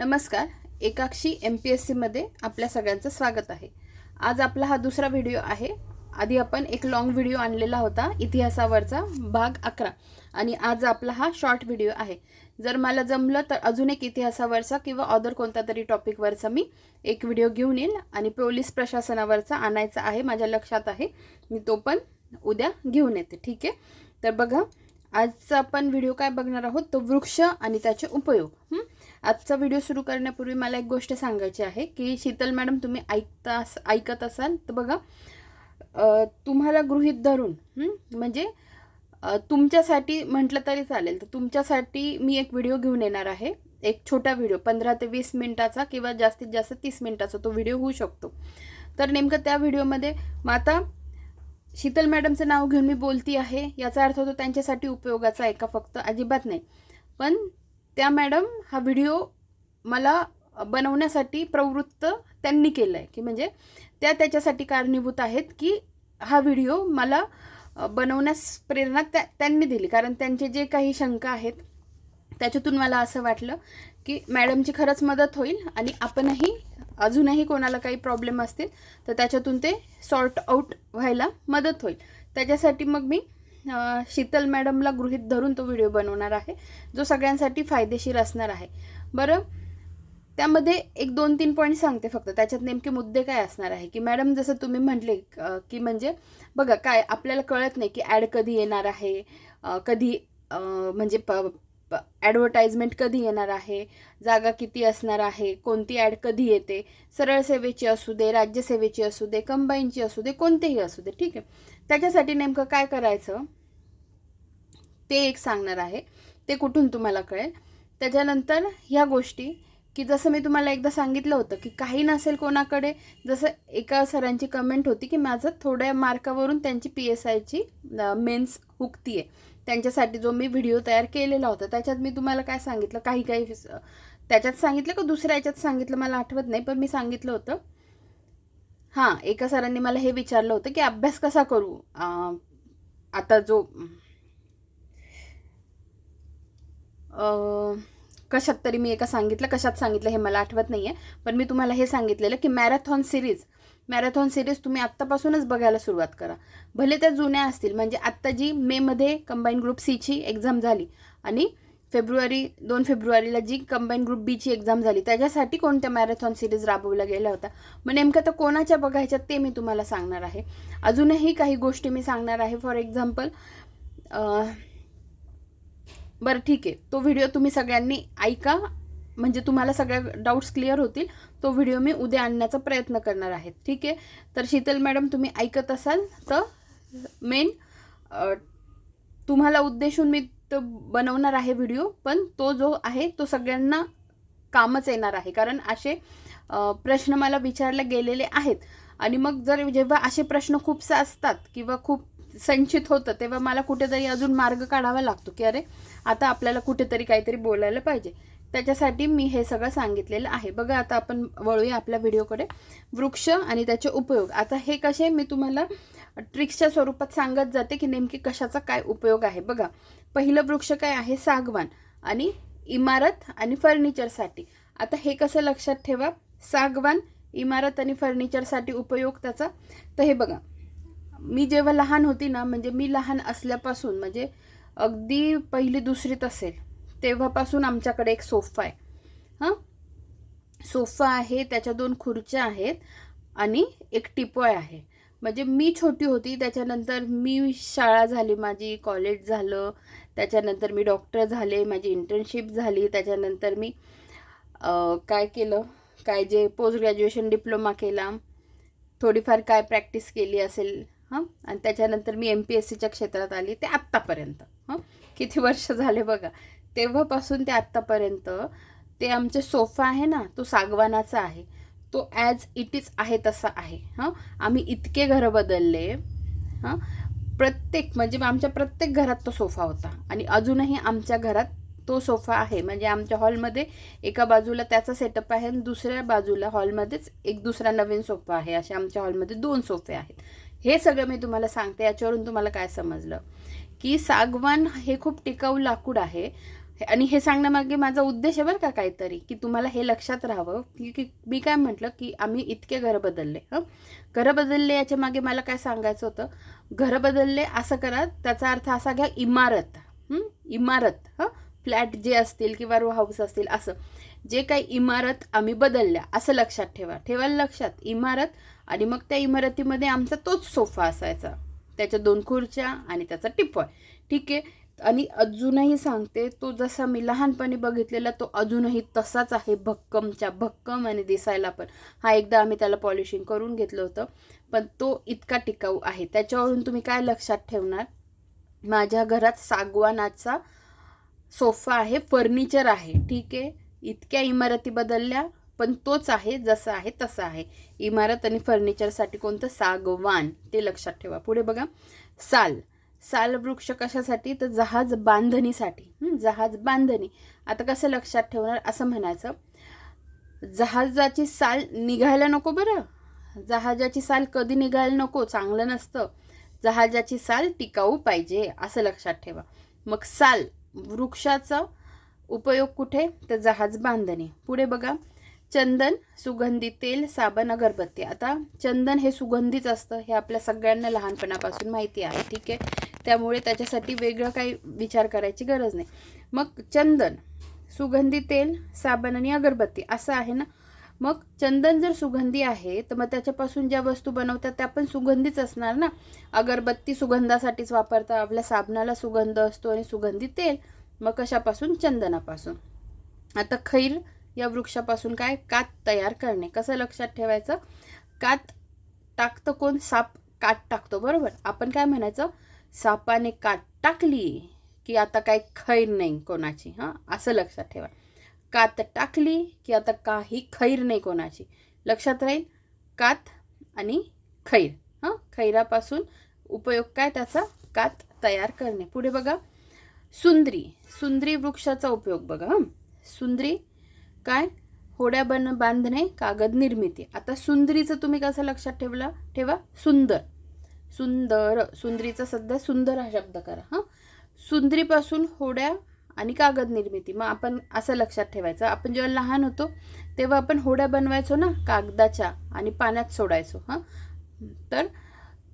नमस्कार एकाक्षी M P S सीमध्ये आपल्या सगळ्यांचं स्वागत आहे. आज आपला हा दुसरा व्हिडिओ आहे. आधी आपण एक लॉंग व्हिडिओ आणलेला होता इतिहासावरचा भाग अकरा. आणि आज आपला हा शॉर्ट व्हिडिओ आहे. जर मला जमलं तर अजून एक इतिहासावरचा किंवा अदर कोणत्या तरी टॉपिकवरचा मी एक व्हिडिओ घेऊन येईल आणि पोलीस प्रशासनावरचा आणायचा आहे माझ्या लक्षात आहे. मी तो पण उद्या घेऊन येते ठीक आहे? तर बघा आजचा आपण व्हिडिओ काय बघणार आहोत? तो वृक्ष आणि त्याचे उपयोग. आजचा व्हिडिओ सुरू करण्यापूर्वी मला एक गोष्ट सांगायची आहे की शीतल मॅडम तुम्ही ऐकता ऐकत असाल तर बघा तुम्हाला गृहीत धरून म्हणजे तुमच्यासाठी म्हटलं तरी चालेल. तर तुमच्यासाठी मी एक व्हिडिओ घेऊन येणार आहे. एक छोटा व्हिडिओ पंधरा ते वीस मिनिटाचा किंवा जास्तीत जास्त तीस मिनिटाचा तो व्हिडिओ होऊ शकतो. तर नेमकं त्या व्हिडिओमध्ये मग आता शीतल मॅडमचं नाव घेऊन मी बोलती आहे. याचा अर्थ तो त्यांच्यासाठी उपयोगाचा आहे का? फक्त अजिबात नाही. पण त्या मॅडम हा व्हिडिओ मला बनवण्यासाठी प्रवृत्त त्यांनी केलं आहे की म्हणजे त्या त्याच्यासाठी कारणीभूत आहेत की हा व्हिडिओ मला बनवण्यास प्रेरणा त्या त्यांनी दिली. कारण त्यांचे जे काही शंका आहेत त्याच्यातून मला असं वाटलं की मॅडमची खरंच मदत होईल आणि आपणही अजूनही कोणाला काही प्रॉब्लेम असतील तर त्याच्यातून ते सॉर्ट आऊट व्हायला मदत होईल. त्याच्यासाठी मग मी शीतल मॅडमला गृहीत धरून तो व्हिडिओ बनवणार आहे जो सगळ्यांसाठी फायदेशीर असणार आहे. बरं? त्यामध्ये एक दोन तीन पॉईंट सांगते फक्त. त्याच्यात नेमके मुद्दे काय असणार आहे? की मॅडम जसं तुम्ही म्हटले की म्हणजे बघा काय आपल्याला कळत नाही की ॲड कधी येणार आहे कधी म्हणजे प ॲडव्हर्टाईजमेंट कधी येणार आहे? जागा किती असणार आहे? कोणती ॲड कधी येते? सरळ सेवेची असू दे राज्यसेवेची असू दे कंबाईनची असू दे कोणतेही असू दे ठीक आहे. त्याच्यासाठी नेमकं काय करायचं? ते एक सांगणार आहे. ते कुठून तुम्हाला कळेल. त्याच्यानंतर ह्या गोष्टी की जसं मी तुम्हाला एकदा सांगितलं होतं की काही नसेल कोणाकडे जसं एका सरांची कमेंट होती की माझं थोड्या मार्कावरून त्यांची पी एस आयची मेन्स हुकती आहे त्यांच्यासाठी जो मी व्हिडिओ तयार केलेला होता त्याच्यात मी तुम्हाला काय सांगितलं? काही काही त्याच्यात सांगितलं का दुसऱ्या याच्यात सांगितलं? मला आठवत नाही पण मी सांगितलं होतं. हां एका सरांनी मला हे विचारलं होतं की अभ्यास कसा करू? आता जो कशात तरी मी एका सांगितलं कशात सांगितलं हे मला आठवत नाही आहे पण मी तुम्हाला हे सांगितलेलं की मॅरेथॉन सिरीज मॅरेथॉन सिरीज तुम्ही आत्तापासूनच बघायला सुरुवात करा. भले त्या जुन्या असतील म्हणजे आत्ता जी मेमध्ये कंबाईन ग्रुप सीची एक्झाम झाली आणि फेब्रुवारी दोन फेब्रुवारीला जी कंबाईन ग्रुप बीची एक्झाम झाली त्याच्यासाठी कोणत्या मॅरेथॉन सिरीज राबवल्या गेल्या होत्या? मग नेमकं तर कोणाच्या बघायच्या ते मी तुम्हाला सांगणार आहे. अजूनही काही गोष्टी मी सांगणार आहे. फॉर एक्झाम्पल बरं ठीक आहे. तो व्हिडिओ तुम्ही सगळ्यांनी ऐका. म्हणजे तुम्हाला सगळ्या डाऊट्स क्लिअर होतील तो व्हिडिओ मी उद्या आणण्याचा प्रयत्न करणार आहे. ठीक आहे? तर शीतल मॅडम तुम्ही ऐकत असाल तर मेन तुम्हाला उद्देशून मी तर बनवणार आहे व्हिडिओ पण तो जो आहे तो सगळ्यांना कामच येणार आहे. कारण असे प्रश्न मला विचारले गेलेले आहेत. आणि मग जर जेव्हा असे प्रश्न खूपसे असतात किंवा खूप संचित होतं तेव्हा मला कुठेतरी अजून मार्ग काढावा लागतो की अरे आता आपल्याला कुठेतरी काहीतरी बोलायला पाहिजे. त्याच्यासाठी मी हे सगळं सांगितलेलं आहे. बघा आता आपण वळूया आपल्या व्हिडिओकडे. वृक्ष आणि त्याचे उपयोग. आता हे कसे मी तुम्हाला ट्रिक्सच्या स्वरूपात सांगत जाते की नेमकी कशाचा काय उपयोग आहे. बघा पहिलं वृक्ष काय आहे? सागवान आणि इमारत आणि फर्निचरसाठी. आता हे कसं लक्षात ठेवा? सागवान इमारत आणि फर्निचरसाठी उपयोग त्याचा. तर हे बघा मी जेव्हा लहान होती ना म्हणजे मी लहान असल्यापासून म्हणजे अगदी पहिली दुसरीत असेल तेव्हापासून आमच्याकडे एक सोफा आहे. हां? सोफा आहे त्याच्या दोन खुर्च्या आहेत आणि एक टिपोय आहे. म्हणजे मी छोटी होती त्याच्यानंतर मी शाळा झाली माझी कॉलेज झालं त्याच्यानंतर मी डॉक्टर झाले माझी इंटर्नशिप झाली त्याच्यानंतर मी काय केलं? काय जे पोस्ट ग्रॅज्युएशन डिप्लोमा केला थोडीफार काय प्रॅक्टिस केली असेल हां? आणि त्याच्यानंतर मी एम पी एस सीच्या क्षेत्रात आली ते आत्तापर्यंत हां? किती वर्ष झाले बघा. तेव्हापासून ते आत्तापर्यंत ते आमचे सोफा आहे ना तो सागवानाचा आहे. तो ॲज इट इज आहे तसा आहे. हां? आम्ही इतके घरं बदलले हां? प्रत्येक म्हणजे आमच्या प्रत्येक घरात तो सोफा होता. आणि अजूनही आमच्या घरात तो सोफा आहे. म्हणजे आमच्या हॉलमध्ये एका बाजूला त्याचा सेटअप आहे आणि दुसऱ्या बाजूला हॉलमध्येच एक दुसरा नवीन सोफा आहे. असे आमच्या हॉलमध्ये दोन सोफे आहेत. हे सगळं मी तुम्हाला सांगते. याच्यावरून तुम्हाला काय समजलं? की सागवान हे खूप टिकाऊ लाकूड आहे. आणि हे सांगण्यामागे माझा उद्देश आहे बरं का काहीतरी की तुम्हाला हे लक्षात राहावं. की की मी काय म्हटलं की आम्ही इतके घरं बदलले हं? घरं बदलले याच्या मागे मला काय सांगायचं होतं? घरं बदलले असं करा त्याचा अर्थ असा घ्या इमारत इमारत हं? फ्लॅट जे असतील किंवा रो हाऊस असतील असं. जे काही इमारत आम्ही बदलल्या असं लक्षात ठेवा. ठेवायला लक्षात इमारत आणि मग त्या इमारतीमध्ये आमचा तोच सोफा असायचा. त्याच्या दोन खुर्च्या आणि त्याचा टिपॉय. ठीक आहे? आणि अजूनही सांगते तो जसा मी लहानपणी बघितलेला तो अजूनही तसाच आहे भक्कमच्या भक्कम आणि दिसायला पण. हा एकदा आम्ही त्याला पॉलिशिंग करून घेतलं होतं पण तो इतका टिकाऊ आहे. त्याच्यावरून तुम्ही काय लक्षात ठेवणार? माझ्या घरात सागवानाचा सोफा आहे फर्निचर आहे. ठीक आहे इतक्या इमारती बदलल्या पण तोच आहे जसा आहे तसा आहे. इमारत आणि फर्निचरसाठी कोणतं सागवान? ते लक्षात ठेवा. पुढे बघा. साल. साल वृक्ष कशासाठी? तर जहाज बांधणीसाठी. जहाज बांधणी. आता कसं लक्षात ठेवणार? असं म्हणायचं. जहाजाची साल निघायला नको बरं. जहाजाची साल कधी निघायला नको? चांगलं नसतं. जहाजाची साल टिकाऊ पाहिजे असं लक्षात ठेवा. मग साल वृक्षाचा उपयोग कुठे? तर जहाज बांधणे. पुढे बघा. चंदन सुगंधी तेल साबण अगरबत्ती. आता चंदन हे सुगंधीच असतं. हे आपल्या सगळ्यांना लहानपणापासून माहिती आहे. ठीक आहे? त्यामुळे त्याच्यासाठी वेगळं काही विचार करायची गरज नाही. मग चंदन सुगंधी तेल साबण आणि अगरबत्ती असं आहे ना? मग चंदन जर सुगंधी आहे तर मग त्याच्यापासून ज्या वस्तू बनवतात त्या पण सुगंधीच असणार ना? अगरबत्ती सुगंधासाठीच वापरतात आपल्या साबणाला सुगंध असतो आणि सुगंधी तेल मग कशापासून? चंदनापासून. आता खैर या वृक्षापासून काय? कात तयार करणे. कसं लक्षात ठेवायचं? कात टाकतं कोण? साप कात टाकतो बरोबर? आपण काय म्हणायचं? सापाने कात टाकली की आता काही खैर नाही कोणाची हां? असं लक्षात ठेवा. कात टाकली की आता काही खैर नाही कोणाची. लक्षात राहील? कात आणि खैर हां? खैरापासून उपयोग काय त्याचा? कात तयार करणे. पुढे बघा. सुंदरी. सुंदरी वृक्षाचा उपयोग बघा सुंदरी काय? होड्या बन बांधणे कागद निर्मिती. आता सुंदरीचं तुम्ही कसं लक्षात ठेवला? ठेवा. सुंदर. सुंदर सुंदरीचा सध्या सुंदर हा शब्द करा हां. सुंदरीपासून होड्या आणि कागद निर्मिती. मग आपण असं लक्षात ठेवायचं. आपण जेव्हा लहान होतो तेव्हा आपण होड्या बनवायचो ना कागदाच्या आणि पाण्यात सोडायचो हां. तर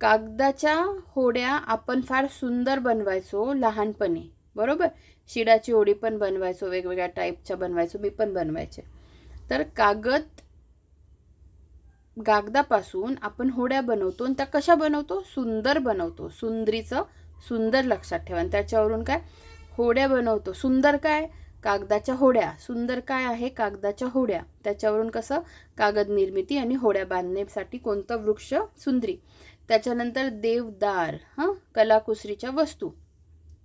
कागदाच्या होड्या आपण फार सुंदर बनवायचो लहानपणी बरोबर? शिडाची होडी पण बनवायचो वेगवेगळ्या टाईपच्या बनवायचो मी पण बनवायचे. तर कागद कागदापासून आपण होड्या बनवतो आणि त्या कशा बनवतो? सुंदर बनवतो. सुंदरीचं सुंदर लक्षात ठेवा. आणि त्याच्यावरून काय? होड्या बनवतो. सुंदर काय? कागदाच्या होड्या. सुंदर काय आहे? कागदाच्या होड्या. त्याच्यावरून कसं? कागद निर्मिती आणि होड्या बांधण्यासाठी कोणतं वृक्ष सुंदरी? त्याच्यानंतर देवदार हां? कलाकुसरीच्या वस्तू.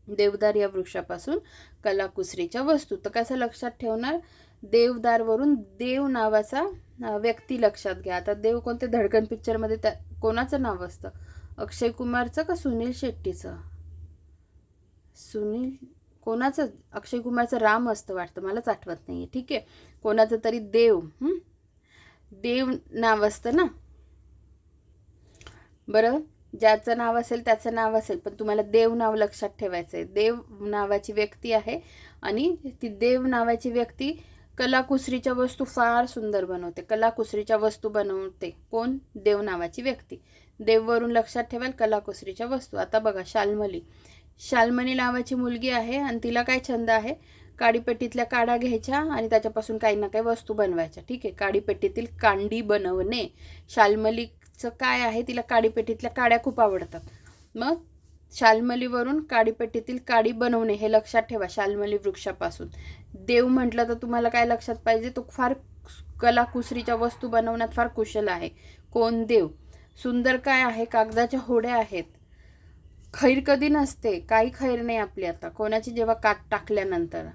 देवदार या वृक्षापासून कलाकुसरीच्या वस्तू. तर कसं लक्षात ठेवणार? देवदारवरून देव नावाचा व्यक्ती लक्षात घ्या. आता देव कोणते धडकन पिक्चरमध्ये त्या कोणाचं नाव असतं? अक्षय कुमारचं का सुनील शेट्टीचं? सुनील कोणाचं? अक्षय कुमारचं राम असतं वाटतं. मलाच आठवत नाही आहे ठीक आहे? कोणाचं तरी देव. हं? देव नाव असतं ना? बरं? ज्याचं नाव असेल त्याचं नाव असेल. पण तुम्हाला देव नाव लक्षात ठेवायचं आहे देव नावाची व्यक्ती आहे आणि ती देव नावाची व्यक्ती कलाकुसरीच्या वस्तू फार सुंदर बनवते. कलाकुसरीच्या वस्तू बनवते कोण? देव नावाची व्यक्ती. देववरून लक्षात ठेवाल कलाकुसरीच्या वस्तू. आता बघा शाल्मली. शाल्मली नावाची मुलगी आहे आणि तिला काय छंद आहे? काडीपेटीतल्या काड्या घ्यायच्या आणि त्याच्यापासून काही ना काही वस्तू बनवायच्या. ठीक आहे काडीपेटीतील कांडी बनवणे. शाल्मलीचं काय आहे? तिला काडीपेटीतल्या काड्या खूप आवडतात. मग शाल्मलीवरून काडीपट्टीतील काडी बनवणे हे लक्षात ठेवा शालमली वृक्षापासून. देव म्हटलं तर तुम्हाला काय लक्षात पाहिजे? तो फार कलाकुसरीच्या वस्तू बनवण्यात फार कुशल आहे. कोण देव? सुंदर काय आहे? कागदाच्या होड्या आहेत. खैर कधी नसते. काही खैर नाही आपली आता. कोणाची जेव्हा काट टाकल्यानंतर.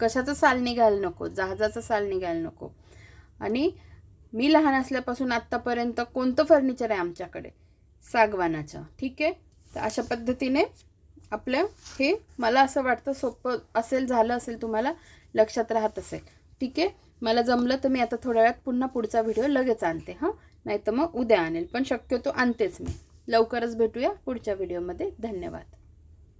कशाचं साल निघायला नको? जहाजाचं साल निघायला नको. आणि मी लहान असल्यापासून आत्तापर्यंत कोणतं फर्निचर आहे आमच्याकडे? सागवानाचं. ठीक आहे? तर अशा पद्धतीने आपलं हे मला असं वाटतं सोपं असेल झालं असेल तुम्हाला लक्षात राहत असेल. ठीक आहे? मला जमलं तर मी आता थोड्या वेळात पुन्हा पुढचा व्हिडिओ लगेच आणते हां? नाही तर मग उद्या आणेल पण शक्यतो आणतेच मी. लवकरच भेटूया पुढच्या व्हिडिओमध्ये. धन्यवाद.